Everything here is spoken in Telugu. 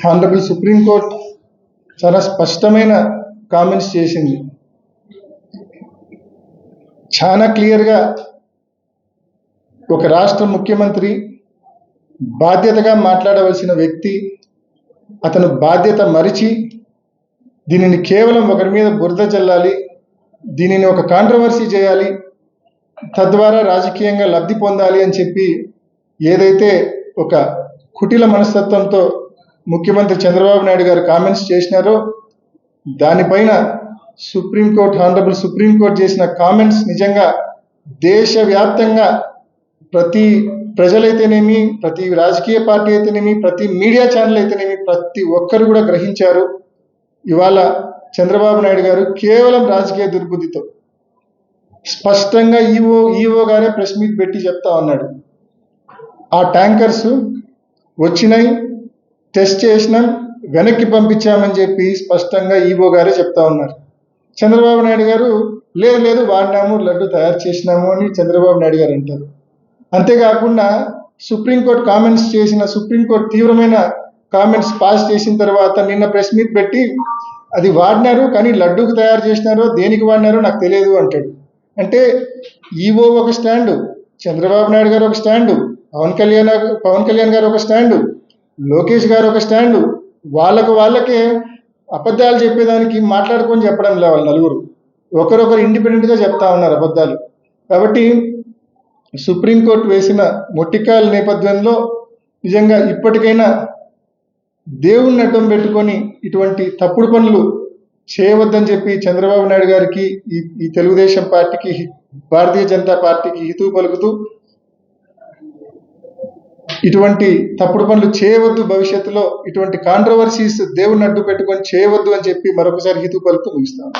హానరబుల్ సుప్రీంకోర్టు చాలా స్పష్టమైన కామెంట్స్ చేసింది. చాలా క్లియర్గా ఒక రాష్ట్ర ముఖ్యమంత్రి బాధ్యతగా మాట్లాడవలసిన వ్యక్తి అతను బాధ్యత మరిచి దీనిని కేవలం ఒకరి మీద బురద చల్లాలి దీనిని ఒక కాంట్రవర్సీ చేయాలి తద్వారా రాజకీయంగా లబ్ధి పొందాలి అని చెప్పి ఏదైతే ఒక కుటిల మనస్తత్వంతో ముఖ్యమంత్రి చంద్రబాబు నాయుడు గారు కామెంట్స్ చేసినారో దానిపైన supreme court honourable supreme court చేసిన కామెంట్స్ నిజంగా దేశవ్యాప్తంగా ప్రతి ప్రజలైతేనేమి ప్రతి రాజకీయ పార్టీ అయితేనేమి ప్రతి మీడియా ఛానల్ అయితేనేమి ప్రతి ఒక్కరు కూడా గ్రహించారు. ఇవాళ చంద్రబాబు నాయుడు గారు కేవలం రాజకీయ దుర్బుద్ధితో స్పష్టంగా ఈఓ ఈఓ గారే ప్రెస్ మీట్ పెట్టి చెప్తా ఉన్నాడు. ఆ ట్యాంకర్స్ వచ్చినాయి టెస్ట్ చేసినాం వెనక్కి పంపించామని చెప్పి స్పష్టంగా ఈవో గారే చెప్తా ఉన్నారు. చంద్రబాబు నాయుడు గారు లేదు లేదు వాడినాము లడ్డు తయారు చేసినాము అని చంద్రబాబు నాయుడు గారు అంటారు. అంతేకాకుండా సుప్రీంకోర్టు కామెంట్స్ చేసిన సుప్రీంకోర్టు తీవ్రమైన కామెంట్స్ పాస్ చేసిన తర్వాత నిన్న ప్రెస్ మీట్ పెట్టి అది వాడినారు కానీ లడ్డూకి తయారు చేసినారో దేనికి వాడినారో నాకు తెలియదు అంటాడు. అంటే ఈఓ ఒక స్టాండు చంద్రబాబు నాయుడు గారు ఒక స్టాండు పవన్ కళ్యాణ్ పవన్ కళ్యాణ్ గారు ఒక స్టాండు లోకేష్ గారు ఒక స్టాండు. వాళ్ళకు వాళ్ళకే అబద్ధాలు చెప్పేదానికి మాట్లాడుకొని చెప్పడం లే వాళ్ళు నలుగురు. ఒకరొకరు ఇండిపెండెంట్గా చెప్తా ఉన్నారు అబద్ధాలు. కాబట్టి సుప్రీంకోర్టు వేసిన మొట్టికాయల నేపథ్యంలో నిజంగా ఇప్పటికైనా దేవుణ్ణి అడ్డం పెట్టుకొని ఇటువంటి తప్పుడు పనులు చేయవద్దని చెప్పి చంద్రబాబు నాయుడు గారికి ఈ ఈ తెలుగుదేశం పార్టీకి భారతీయ జనతా పార్టీకి హితవు పలుకుతూ ఇటువంటి తప్పుడు పనులు చేయవద్దు భవిష్యత్తులో. ఇటువంటి కాంట్రవర్సీస్ దేవుని అడ్డు పెట్టుకొని చేయవద్దు అని చెప్పి మరొకసారి హితూ పలుకుతూ ముగిస్తాను.